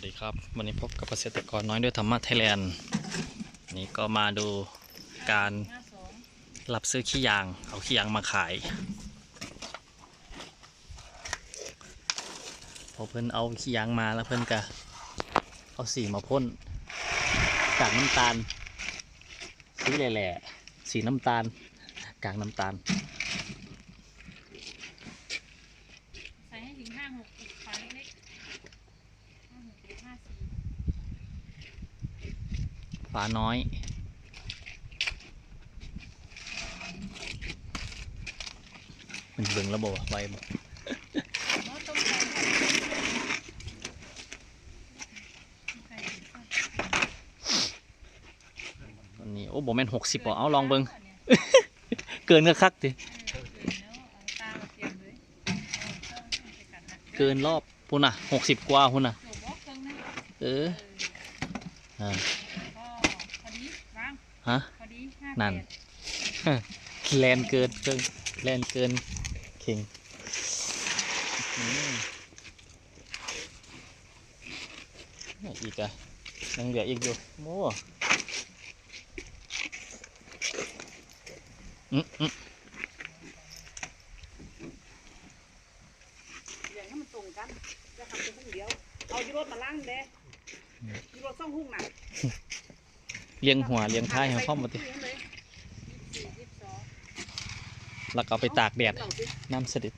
วัสดีครับ วันนี้พบกับเกษตรกรน้อยด้วยธรรมะไทยแลนด์นี่ก็มาดูการรับซื้อขี้ยาง เอาขี้ยางมาขายพอเพิ่นเอาขี้ยางมาแล้วเพิ่นก็เอาสีมาพ่นกากน้ำตาลสีแหล่ๆสีน้ำตาลกากน้ำตาล ใส่ให้ถึงห้าหกอีกฝาเล็กๆห้าหกหรือห้าสี่ ฝาน้อย มันเบิ่งระบบไว้บ่หม้อต้มไก่ไก่ค่ะตอนนี้โอ้บ่แม่นหกสิบบ่เอาลองเบิ่งเนี่ยเกินก็คักติเออแล้วเอาตามาเตรียมเลยเอาเครื่องให้ไปกัดนะเกินรอบพุ่นน่ะหกสิบกว่าพุ่นน่ะโจบอกเครื่องนึงเออเอออ่าก็พอดีวาง ฮะ พอดีห้านั่นแปดแลนเกินเกินแลนเกินเข่งอืมอีกอะยังเหลืออีกอยู่โอ้อืมอืมอย่างให้มันตรงกัน จะทำเป็นหุ้งเดียว เอายูโรมาล้างเด้ยูโรซ่องหุ้งน่ะ เลี้ยงหัวเลี้ยงท้ายให้พร้อมมาติสี่ยี่สิบสองแล้วก็เอาไปตากแดดเราสิน้ำเสด็จ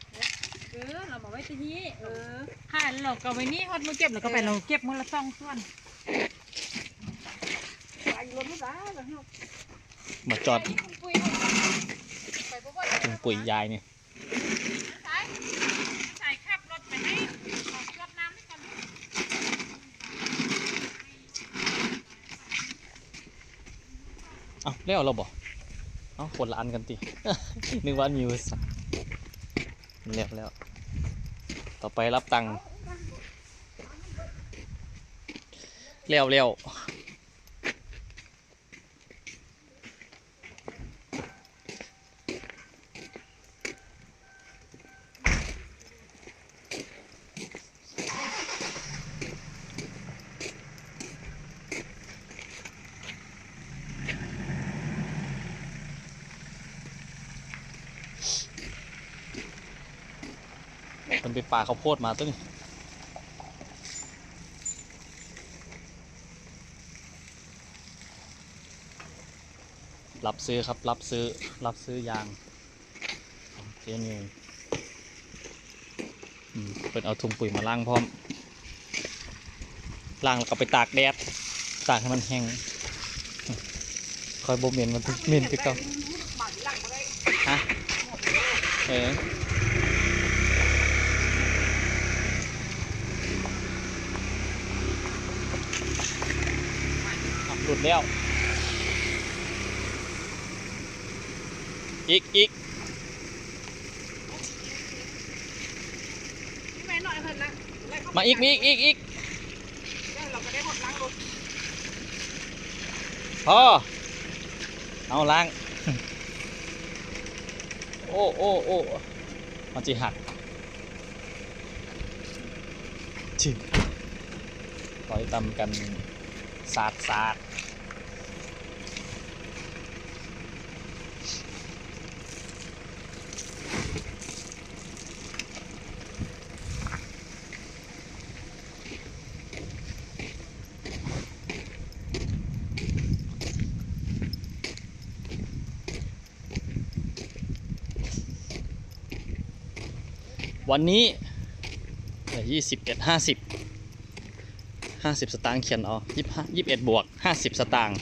เออเรามาไว้ที่นี่เออห่าเราก็ไว้นี่ฮอดมือเก็บแล้วก็ไปเราเก็บมือละสองส่วนอายูโรไม่ได้แล้วเนาะมาจอดไปถุงปุ๋ยไปบ่บ่ถุงปุ๋ยยายเนี่ยใส่ใส่ขับรถไปให้ขอรดน้ำให้ก่อน เอ้า แล้วเราบอกเอ้าคนละอันกันติ นึกว่ามีไว้สักเรียบแล้ว ต่อไปรับตังค์แล้วแล้วันไปป่าข้าวโพดมาตึ้งรับซื้อครับ รับซื้อ รับซื้อยางขอเจนิวอืมเป็นเอาถุงปุ๋ยมาล้างพร้อมล้างแล้วก็ไปตากแดด ตากให้มันแห้ง คอยบ่มเหม็นมันเหม็นไปก่าหมาที่หลังมาได้ฮะเออ อะหลุดแล้ว อีกอีกพี่แม่หน่อยเพิ่นละไล่เข้มาอีกมีอีกอีกอีกได้เราก็ได้หมดล้างรถพอเอาล้าง โอ้โอ้โอ้มันจะหักชิต่อยตำกันสาดสาด วันนี้ยี่สิบเอ็ดห้าสิบห้าสิบสตางค์เขียนเอายี่ห้ายี่สิบเอ็ดบวกห้าสิบสตางค์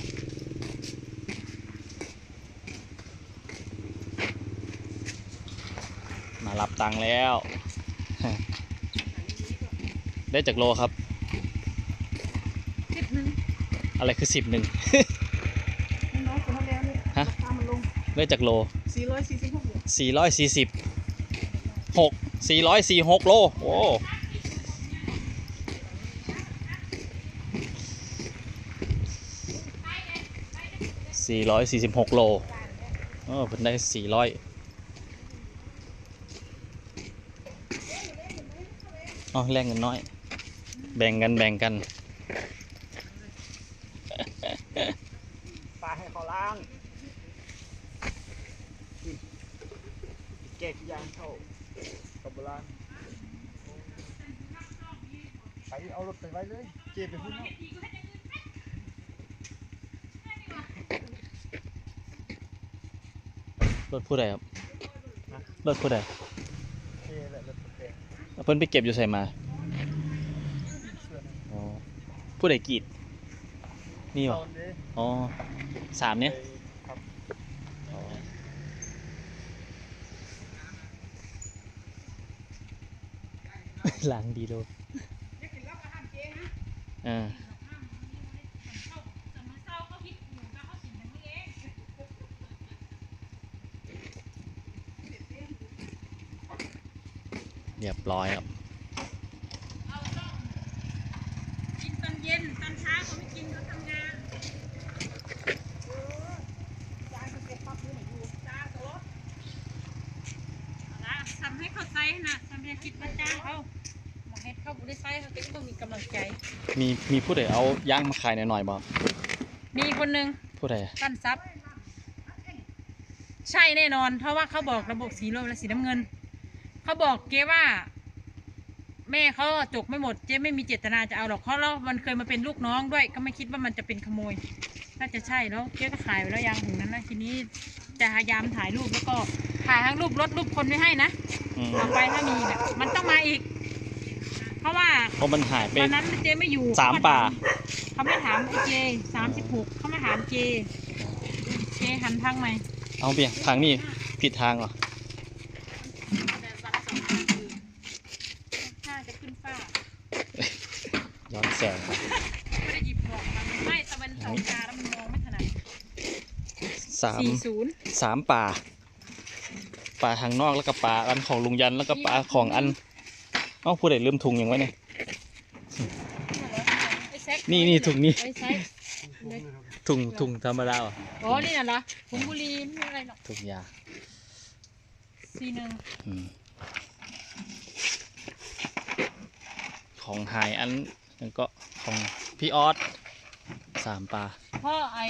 มารับตังค์แล้ว ได้จากโลครับ สิบหนึ่งอะไรคือสิบหนึ่ง น้องคนนั้นแล้วนี่ฮะ ราคามันลงได้จากโลสี่ร้อยสี่สิบหกเหรียญสี่ร้อยสี่สิบหก สี่ร้อยสี่หกโล โอ้สี่ร้อยสี่สิบหกโลเออเป็นได้สี่ร้อยอ๋อแรงเงินน้อย แบ่งกันแบ่งกันปลาให้เขาล้างนี่แกะยางเข้า กับโบราณไปเอารถไปไว้เลย เจไปพุ่นเอารถผู้ใดครับรถผู้ใดเจแหละรถแกะเพิ่นไปเก็บอยู่ใส่มาเสื้อนะอ๋อผู้ใดกรีดนี่หรอตอนนี้อ๋อสามเนี้ย ครับ อ๋อ ล้างดีโลอ่าแต่เมื่อเช้าเขาคิดหมูก็เขาสินทั้งนี้เองเรียบร้อยครับเอาต้องกินตอนเย็นตอนเช้าเขาไม่กินเขาทำงานจานเก็บปั๊บนี่อยู่จานตลอดนะทำให้เขาใส่นะทำให้คิดว่าจ้างเขามาให้ เขาบริใส่เขาก็ต้องมีกำลังใจ มีมีผู้ใดเอาย่างมาขายหน่อยๆบ่มีคนหนึ่งผู้ใดปั้นซับ ใช่แน่นอน เพราะว่าเขาบอกระบบสีโลมและสีน้ำเงิน เขาบอกเจ๊ว่า แม่เขาจกไม่หมดเจ๊ไม่มีเจตนาจะเอาหรอกเพราะเรามันเคยมาเป็นลูกน้องด้วย ก็ไม่คิดว่ามันจะเป็นขโมย น่าจะใช่แล้วเจ๊ก็ขายไปแล้วยางถุงนั้นนะทีนี้จะพยายามถ่ายรูปแล้วก็ถ่ายทั้งรูปรถรูปคนไว้ให้นะอืม ต่อไปถ้ามีเนี่ยมันต้องมาอีกเพ ราะว่าเพราะมันหายไปวันนั้นเจ๊ไม่อยู่สามป่า เขาไม่ถามไอ้เจสามสิบหกเขาไม่ถามเจ เจหันทางไหมเอาเปียทางนี้ผิดทางเหรอถ้าจะขึ้นฟ้าย้อนแสงไม่ได้หยิบหมวกมาไม่ตะวันสองตาแล้วมันมองไม่ถนัดสามสี่ศูนย์สามป่าป่าทางนอกแล้วก็ป่าอันของลุงยันแล้วก็ป่าของอัน เอ้าผู้ใดลืมถุงอย่างไว้เนี่ยไอ้แซกนี่นี่ถุงนี้ไอ้แซกถุงถุงธรรมดาเหรออ๋อนี่น่ะเหรอผงบุหรีไม่มีอะไรหรอกถุงยาสี่หนึ่งอืมของหายอันนั้นก็ของพี่ออสสามป่าพ่อไอ้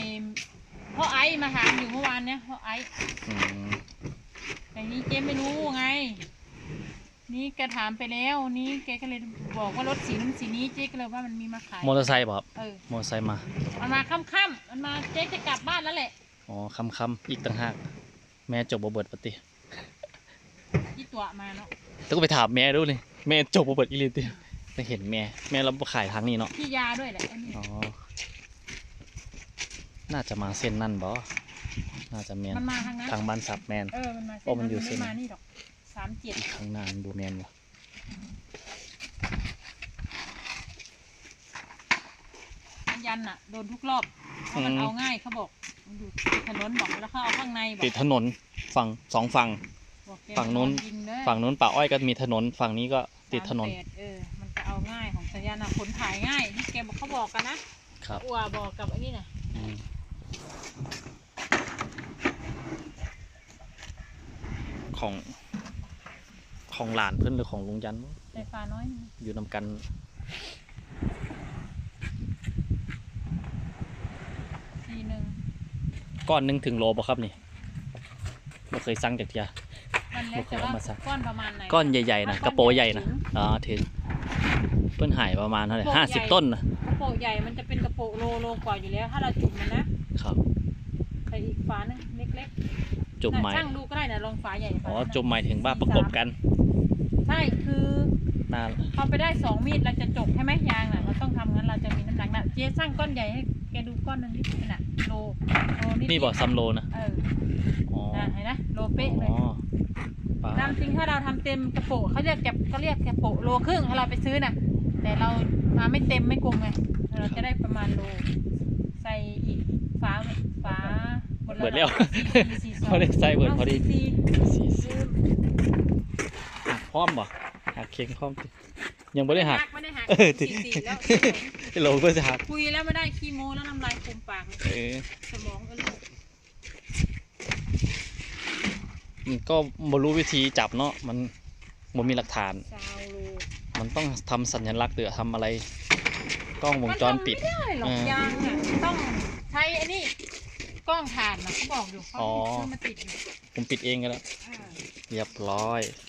พ่อไอ้มาถามอยู่เมื่อวานเนี่ยพ่อไอ้อืมแต่นี่เจ๊ไม่รู้ไงนี่ แกถามไปแล้วนี่แกก็เลยบอกว่ารถสีนั้นสีนี้เจ๊ก็เลยว่ามันมีมาขายมอเตอร์ไซค์เปล่ะครับเออมอเตอร์ไซค์มามันมาค่ำๆมันมาเจ๊จะกลับบ้านแล้วแหละอ๋อคำคำๆอีกต่างหากแม่จบบ่เบิดปฏิที่ตัวมาเนาะต้องไปถามแม่ดูเลยแม่จบบ่เบิดอีหลีติไปเห็นแม่แม่เราขายทางนี้เนาะที่ยาด้วยแหละอันนี้อ๋อน่าจะมาเส้นนั่นบ่น่าจะแมนมันมาทางนั้นทางบ้านสับแมนเออมันมาเส้โอ้มันอยู่ไม่เส้นมานี่หรอกสามเจ็ดข้างหน้ามันบูแมนวะมันยันอะโดนทุกรอบเพราะมันเอาง่ายเขาบอกมันอยู่ติดถนนบอกแล้วเขาเอาข้างในบอกติดถนนฝั่งสองฝั่ง บอกแกฝั่งนู้นยิงเด้อฝั่งนู้นป่าอ้อยก็มีถนน ฝั่งนี้ก็ติดถนน สามแปเออมันจะเอาง่ายของสัญญาณอะขนถ่ายง่ายที่แกบอกเขาบอกกันนะครับอัวบอกกับไอ้นี่น่ะอืมของ ของหลานเพื่อนหรือของลุงยันวะไฟฟ้าน้อยอยู่นำกันทีหนึ่งก้อนหนึงถึงโลป่ะครับนี่ไม่เคยสั่งจากเทียมันแล้วแต่ว่าเอามาสักก้อนประมาณไหนก้อนใหญ่ๆนะก้อนกระโปรงใหญ่นะถึงอ๋อถึงเพื่อนหายประมาณเท่าไหร่กระโปรงห้าใหญ่สิบต้นนะกระโปรงใหญ่มันจะเป็นกระโปรงโลโลกว่าอยู่แล้วถ้าเราจุ่มมันนะครับใส่อีกฝาหนึงเล็กๆจุ่มไม้ช่างดูก็ได้นะลองฝาใหญ่ฝาอ๋อนั้นน่ะจุ่มหมายถึงว่าประกบกัน ใช่คือหน้าพอไปได้สองมีดเราจะจบใช่ไหมยางน่ะเราต้องทำงั้นเราจะมีน้ำหนักนะเจ๊สร้างก้อนใหญ่ให้แกดูก้อนหนึงนิดนึงน่ะโลโลนิดนี่บอกซัมโลนะเอออ๋อนะเห็นนะโลเป๊ะเลยอ๋อปลาตามจริงถ้าเราทำเต็มกระโปะเขาเรียกแกเขาเรียกกระโปะโลครึ่งถ้าเราไปซื้อน่ะ แต่เรามาไม่เต็มไม่กลมไงเราจะได้ประมาณโลใส่อีกฝาฝาหมดเบิดแล้แล้ววสี่สองพอได้ใส่เบิดพอดีาสี่สี่สี่หัก พร้อมบ่หักเค้งพร้อมติยังไม่ได้หัก ไม่ได้หักเออสี่สี่แล้วโลก็จะหักคุยแล้วไม่ได้ขี้โมแล้วน้ำลายฟูมปากเลยเออสมองก็เลยมันก็บ่รู้วิธีจับเนาะมันบ่มีหลักฐาน ซาวโลมันต้องทำสัญลักษณ์หรือทำอะไร กล้องวงจรปิด มันทำไม่ได้หรอกเออยางอะต้องใช้ไอ้นี่กล้องถ่านนะเขาบอกอยู่เขาอ๋อ ซื้อมาติดอยู่ผมปิดเองก็แล้วอ่าเรียบร้อยเ